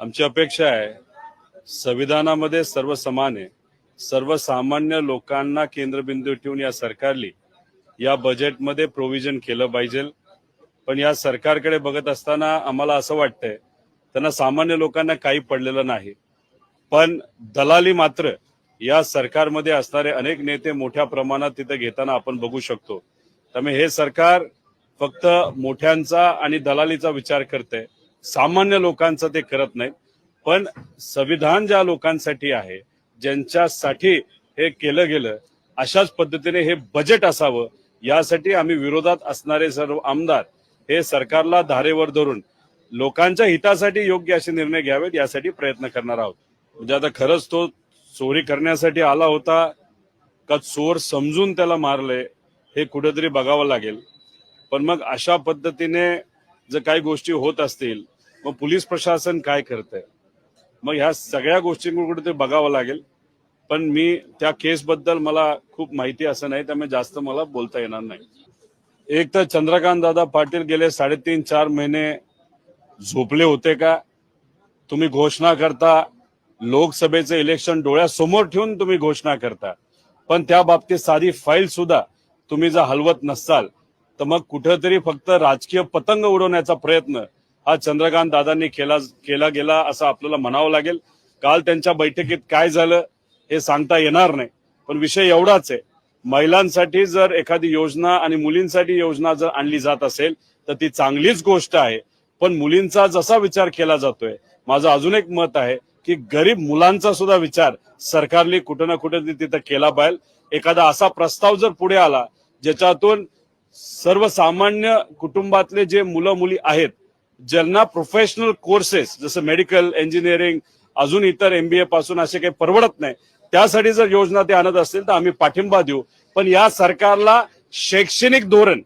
आमची अपेक्षा आहे संविधानामध्ये सर्व समान आहे सर्वसामान्य लोकांना केंद्रबिंदू ठेवून या सरकारली या बजेटमध्ये प्रोव्हिजन केलं पाहिजे. पण या सरकारकडे बघत असताना आम्हाला असं वाटतंय त्यांना सामान्य लोकांना काही पडलेलं नाही. पण दलाली मात्र या सरकारमध्ये असणारे अनेक नेते मोठ्या प्रमाणात तिथे घेताना आपण बघू शकतो. त्यामुळे हे सरकार फक्त मोठ्यांचा आणि दलालीचा विचार करते सामान्य लोकांचं ते करत नाही पण संविधान ज्या लोकांसाठी आहे ज्यांच्यासाठी हे केलं गेलं अशाच पद्धतीने हे बजेट असावं यासाठी आम्ही विरोधात असणारे सर्व आमदार हे सरकारला धारेवर धरून लोकांच्या हितासाठी योग्य असे निर्णय घ्यावेत यासाठी प्रयत्न करणार आहोत. म्हणजे आता खरंच तो चोरी करण्यासाठी आला होता का चोर समजून त्याला मारले हे कुठेतरी बघावं लागेल. पण मग अशा पद्धतीने जर काही गोष्टी होत असतील मग पोलीस प्रशासन काय करतंय? मग ह्या सगळ्या गोष्टींकडे ते बघावं लागेल. पण मी त्या केसबद्दल मला खूप माहिती असं नाही त्यामुळे जास्त मला बोलता येणार नाही. एक तर चंद्रकांत दादा पाटील गेले साडेतीन चार महिने झोपले होते का? तुम्ही घोषणा करता लोकसभेचं इलेक्शन डोळ्यासमोर ठेवून तुम्ही घोषणा करता. पण त्या बाबतीत साधी फाईल सुद्धा तुम्ही जर हलवत नसाल तर मग कुठंतरी फक्त राजकीय पतंग उडवण्याचा प्रयत्न हा चंद्रकांत दादांनी केला केला गेला असं आपल्याला म्हणावं लागेल. काल त्यांच्या बैठकीत काय झालं हे सांगता येणार नाही. पण विषय एवढाच आहे. महिलांसाठी जर एखादी योजना आणि मुलींसाठी योजना जर आणली जात असेल तर ती चांगलीच गोष्ट आहे. पण मुलींचा जसा विचार केला जातोय माझं अजून एक मत आहे की गरीब मुलांचा सुद्धा विचार सरकारने कुठं ना कुठं तिथं केला पाहिजे. एखादा असा प्रस्ताव जर पुढे आला ज्याच्यातून सर्वसामान्य कुटुंबातले जे मुलं मुली आहेत ज्यांना प्रोफेशनल कोर्सेस जसं मेडिकल इंजिनिअरिंग अजून इतर एमबीए पासून असे काही परवडत नाही त्यासाठी जर योजना ते आणत असतील तर आम्ही पाठिंबा देऊ. पण या सरकारला शैक्षणिक धोरण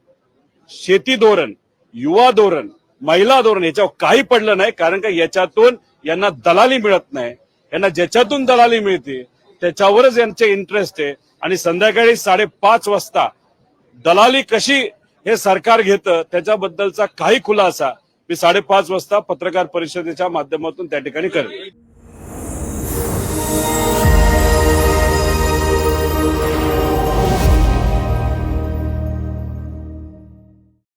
शेती धोरण युवा धोरण महिला धोरण याच्यावर काही पडलं नाही कारण का याच्यातून यांना दलाली मिळत नाही. यांना ज्याच्यातून दलाली मिळते त्याच्यावरच यांचे इंटरेस्ट आहे. आणि संध्याकाळी साडेपाच वाजता दलाली कशी हे सरकार घेतं त्याच्याबद्दलचा काही खुलासा मी साडेपाच वाजता पत्रकार परिषदेच्या माध्यमातून त्या ठिकाणी करेन.